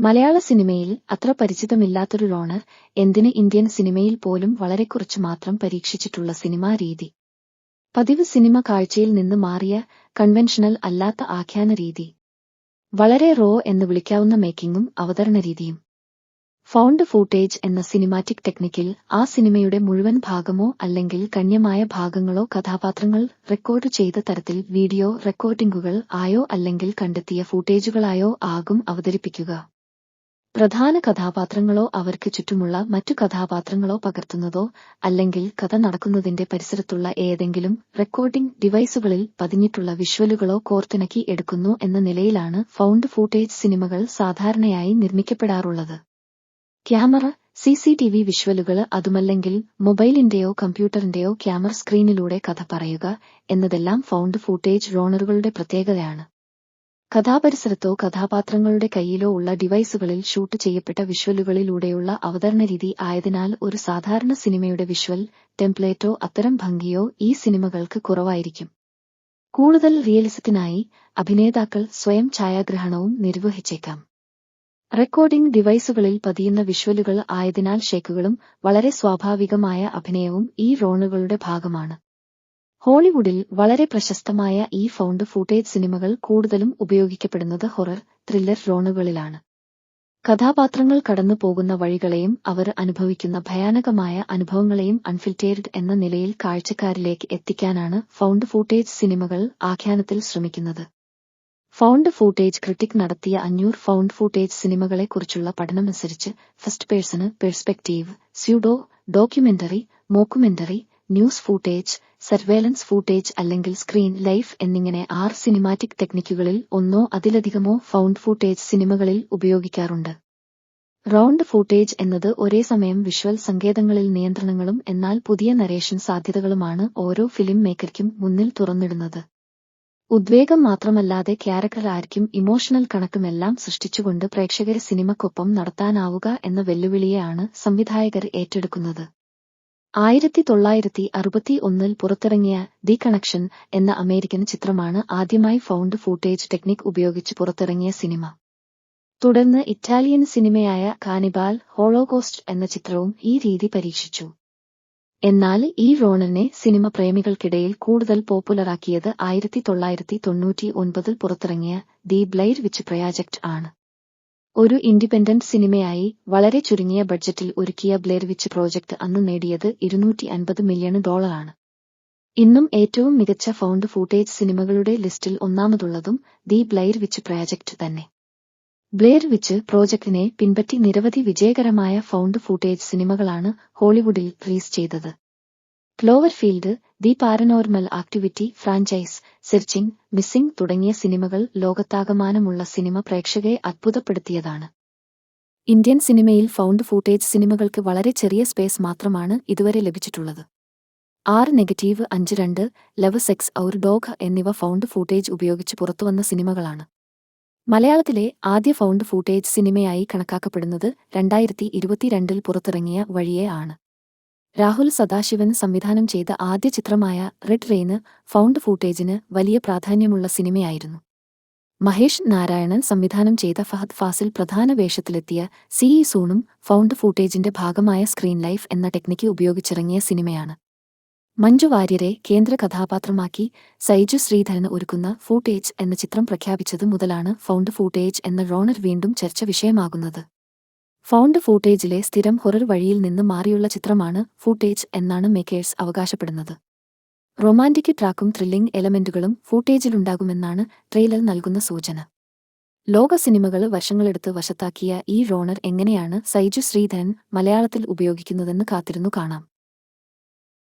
മലയാള സിനിമയിൽ അത്ര പരിചിതമില്ലാത്തൊരു റോണർ എന്തിന് ഇന്ത്യൻ സിനിമയിൽ പോലും വളരെ കുറച്ചു മാത്രം പരീക്ഷിച്ചിട്ടുള്ള സിനിമാ രീതി. പതിവ് സിനിമ കാഴ്ചയിൽ നിന്ന് മാറിയ കൺവെൻഷണൽ അല്ലാത്ത ആഖ്യാന രീതി. വളരെ റോ എന്ന് വിളിക്കാവുന്ന മേക്കിങ്ങും അവതരണ രീതിയും. ഫൗണ്ട് ഫൂട്ടേജ് എന്ന സിനിമാറ്റിക് ടെക്നിക്കിൽ ആ സിനിമയുടെ മുഴുവൻ ഭാഗമോ അല്ലെങ്കിൽ ഗണ്യമായ ഭാഗങ്ങളോ കഥാപാത്രങ്ങൾ റെക്കോർഡ് ചെയ്ത തരത്തിൽ വീഡിയോ റെക്കോർഡിംഗുകൾ ആയോ അല്ലെങ്കിൽ കണ്ടെത്തിയ ഫൂട്ടേജുകളായോ ആകും അവതരിപ്പിക്കുക. പ്രധാന കഥാപാത്രങ്ങളോ അവർക്ക് ചുറ്റുമുള്ള മറ്റു കഥാപാത്രങ്ങളോ പകർത്തുന്നതോ അല്ലെങ്കിൽ കഥ നടക്കുന്നതിന്റെ പരിസരത്തുള്ള ഏതെങ്കിലും റെക്കോർഡിംഗ് ഡിവൈസുകളിൽ പതിഞ്ഞിട്ടുള്ള വിഷ്വലുകളോ കോർത്തിണക്കി എടുക്കുന്നു എന്ന നിലയിലാണ് ഫൗണ്ട് ഫൂട്ടേജ് സിനിമകൾ സാധാരണയായി നിർമ്മിക്കപ്പെടാറുള്ളത്. Camera C C T V വിഷ്വലുകൾ അതുമല്ലെങ്കിൽ മൊബൈലിന്റെയോ കമ്പ്യൂട്ടറിന്റെയോ ക്യാമറ സ്ക്രീനിലൂടെ കഥ പറയുക എന്നതെല്ലാം ഫൗണ്ട് ഫൂട്ടേജ് റോണറുകളുടെ പ്രത്യേകതയാണ്. കഥാപരിസരത്തോ കഥാപാത്രങ്ങളുടെ കയ്യിലോ ഉള്ള ഡിവൈസുകളിൽ ഷൂട്ട് ചെയ്യപ്പെട്ട വിഷ്വലുകളിലൂടെയുള്ള അവതരണ രീതി ആയതിനാൽ ഒരു സാധാരണ സിനിമയുടെ വിഷ്വൽ ടെംപ്ലേറ്റോ അത്തരം ഭംഗിയോ ഈ സിനിമകൾക്ക് കുറവായിരിക്കും. കൂടുതൽ റിയലിസത്തിനായി അഭിനേതാക്കൾ സ്വയം ഛായാഗ്രഹണവും നിർവഹിച്ചേക്കാം. റെക്കോർഡിംഗ് ഡിവൈസുകളിൽ പതിയുന്ന വിഷ്വലുകൾ ആയതിനാൽ ഷേക്കുകളും വളരെ സ്വാഭാവികമായ അഭിനയവും ഈ റോണുകളുടെ ഭാഗമാണ്. ഹോളിവുഡിൽ വളരെ പ്രശസ്തമായ ഈ ഫൗണ്ട് ഫൂട്ടേജ് സിനിമകൾ കൂടുതലും ഉപയോഗിക്കപ്പെടുന്നത് ഹൊറർ ത്രില്ലർ റോണുകളിലാണ് കഥാപാത്രങ്ങൾ കടന്നു പോകുന്ന വഴികളെയും അവർ അനുഭവിക്കുന്ന ഭയാനകമായ അനുഭവങ്ങളെയും അൺഫിൽറ്റേർഡ് എന്ന നിലയിൽ കാഴ്ചക്കാരിലേക്ക് എത്തിക്കാനാണ് ഫൗണ്ട് ഫൂട്ടേജ് സിനിമകൾ ആഖ്യാനത്തിൽ ശ്രമിക്കുന്നത്. ഫൗണ്ട് ഫൂട്ടേജ് ക്രിട്ടിക് നടത്തിയ അഞ്ഞൂറ് ഫൗണ്ട് ഫൂട്ടേജ് സിനിമകളെക്കുറിച്ചുള്ള പഠനമനുസരിച്ച് first person perspective pseudo documentary mockumentary news footage surveillance footage അല്ലെങ്കിൽ സ്ക്രീൻ ലൈഫ് എന്നിങ്ങനെ ആറ് സിനിമാറ്റിക് ടെക്നിക്കുകളിൽ ഒന്നോ അതിലധികമോ ഫൗണ്ട് ഫൂട്ടേജ് സിനിമകളിൽ ഉപയോഗിക്കാറുണ്ട്. റൗണ്ട് ഫൂട്ടേജ് എന്നത് ഒരേ സമയം വിഷ്വൽ സങ്കേതങ്ങളിൽ നിയന്ത്രണങ്ങളും എന്നാൽ പുതിയ നരേഷൻ സാധ്യതകളുമാണ് ഓരോ ഫിലിം മേക്കർക്കും മുന്നിൽ തുറന്നിടുന്നത്. ഉദ്വേഗം മാത്രമല്ലാതെ ക്യാരക്ടർ ആർക്കും ഇമോഷണൽ കണക്കുമെല്ലാം സൃഷ്ടിച്ചുകൊണ്ട് പ്രേക്ഷകരെ സിനിമക്കൊപ്പം നടത്താനാവുക എന്ന വെല്ലുവിളിയെയാണ് സംവിധായകർ ഏറ്റെടുക്കുന്നത്. ആയിരത്തി തൊള്ളായിരത്തി അറുപത്തി ഒന്നിൽ പുറത്തിറങ്ങിയ ദി കണക്ഷൻ എന്ന അമേരിക്കൻ ചിത്രമാണ് ആദ്യമായി ഫൗണ്ട് ഫൂട്ടേജ് ടെക്നിക് ഉപയോഗിച്ച് പുറത്തിറങ്ങിയ സിനിമ. തുടർന്ന് ഇറ്റാലിയൻ സിനിമയായ കാനിബാൽ ഹോളോകോസ്റ്റ് എന്ന ചിത്രവും ഈ രീതി പരീക്ഷിച്ചു. എന്നാൽ ഈ റോണനെ സിനിമ പ്രേമികൾക്കിടയിൽ കൂടുതൽ പോപ്പുലറാക്കിയത് ആയിരത്തി തൊള്ളായിരത്തി തൊണ്ണൂറ്റി ഒൻപതിൽ പുറത്തിറങ്ങിയ ദി ബ്ലൈർ വിച്ച് പ്രയാജക്ട് ആണ്. ഒരു ഇൻഡിപെൻഡന്റ് സിനിമയായി വളരെ ചുരുങ്ങിയ ബഡ്ജറ്റിൽ ഒരുക്കിയ ബ്ലെയർ വിച്ച് പ്രോജക്ട് അന്ന് നേടിയത് ഇരുന്നൂറ്റി അൻപത് മില്യൺ ഡോളറാണ്. ഇന്നും ഏറ്റവും മികച്ച ഫൗണ്ട് ഫൂട്ടേജ് സിനിമകളുടെ ലിസ്റ്റിൽ ഒന്നാമതുള്ളതും ദി ബ്ലെയർ വിച്ച് പ്രോജക്ട് തന്നെ. ബ്ലെയർ വിച്ച് പ്രോജക്ടിനെ പിൻപറ്റി നിരവധി വിജയകരമായ ഫൗണ്ട് ഫൂട്ടേജ് സിനിമകളാണ് ഹോളിവുഡിൽ റിലീസ് ചെയ്തത്. Cloverfield the Paranormal Activity franchise searching missing തുടങ്ങിയ സിനിമകൾ ലോകത്താകമാനമുള്ള സിനിമ പ്രേക്ഷകരെ അത്ഭുതപ്പെടുത്തിയതാണ്. ഇന്ത്യൻ സിനിമയിൽ ഫൗണ്ട് ഫൂട്ടേജ് സിനിമകൾക്ക് വളരെ ചെറിയ സ്പേസ് മാത്രമാണ് ഇതുവരെ ലഭിച്ചിട്ടുള്ളത്. ആറ് നെഗറ്റീവ് അഞ്ച് രണ്ട് ലവ് സെക്സ് ഔർ ഡോഗ് എന്നിവ ഫൗണ്ട് ഫൂട്ടേജ് ഉപയോഗിച്ച് പുറത്തുവന്ന സിനിമകളാണ്. മലയാളത്തിലെ ആദ്യ ഫൗണ്ട് ഫൂട്ടേജ് സിനിമയായി കണക്കാക്കപ്പെടുന്നത് രണ്ടായിരത്തി ഇരുപത്തിരണ്ടിൽ പുറത്തിറങ്ങിയ വഴിയെ ആണ്. രാഹുൽ സദാശിവൻ സംവിധാനം ചെയ്ത ആദ്യ ചിത്രമായ റെഡ് റെയിന് ഫൗണ്ട് ഫൂട്ടേജിന് വലിയ പ്രാധാന്യമുള്ള സിനിമയായിരുന്നു. മഹേഷ് നാരായണൻ സംവിധാനം ചെയ്ത ഫഹദ് ഫാസിൽ പ്രധാന വേഷത്തിലെത്തിയ സി ഇ സൂണും ഫൗണ്ട് ഫൂട്ടേജിന്റെ ഭാഗമായ സ്ക്രീൻ ലൈഫ് എന്ന ടെക്നിക്ക് ഉപയോഗിച്ചിറങ്ങിയ സിനിമയാണ്. മഞ്ജു വാര്യരെ കേന്ദ്ര കഥാപാത്രമാക്കി സൈജു ശ്രീധരന് ഒരുക്കുന്ന ഫൂട്ടേജ് എന്ന ചിത്രം പ്രഖ്യാപിച്ചത് മുതലാണ് ഫൗണ്ട് ഫൂട്ടേജ് എന്ന റോണർ വീണ്ടും ചർച്ച വിഷയമാകുന്നത്. ഫൗണ്ട് ഫൂട്ടേജിലെ സ്ഥിരം ഹൊറർ വഴിയിൽ നിന്ന് മാറിയുള്ള ചിത്രമാണ് ഫൂട്ടേജ് എന്നാണ് മേക്കേഴ്സ് അവകാശപ്പെടുന്നത്. റൊമാന്റിക് ട്രാക്കും ത്രില്ലിംഗ് എലമെന്റുകളും ഫൂട്ടേജിലുണ്ടാകുമെന്നാണ് ട്രെയിലർ നൽകുന്ന സൂചന. ലോക സിനിമകൾ വർഷങ്ങളെടുത്ത് വശത്താക്കിയ ഈ റോണർ എങ്ങനെയാണ് സൈജു ശ്രീധരൻ മലയാളത്തിൽ ഉപയോഗിക്കുന്നതെന്ന് കാത്തിരുന്നു കാണാം.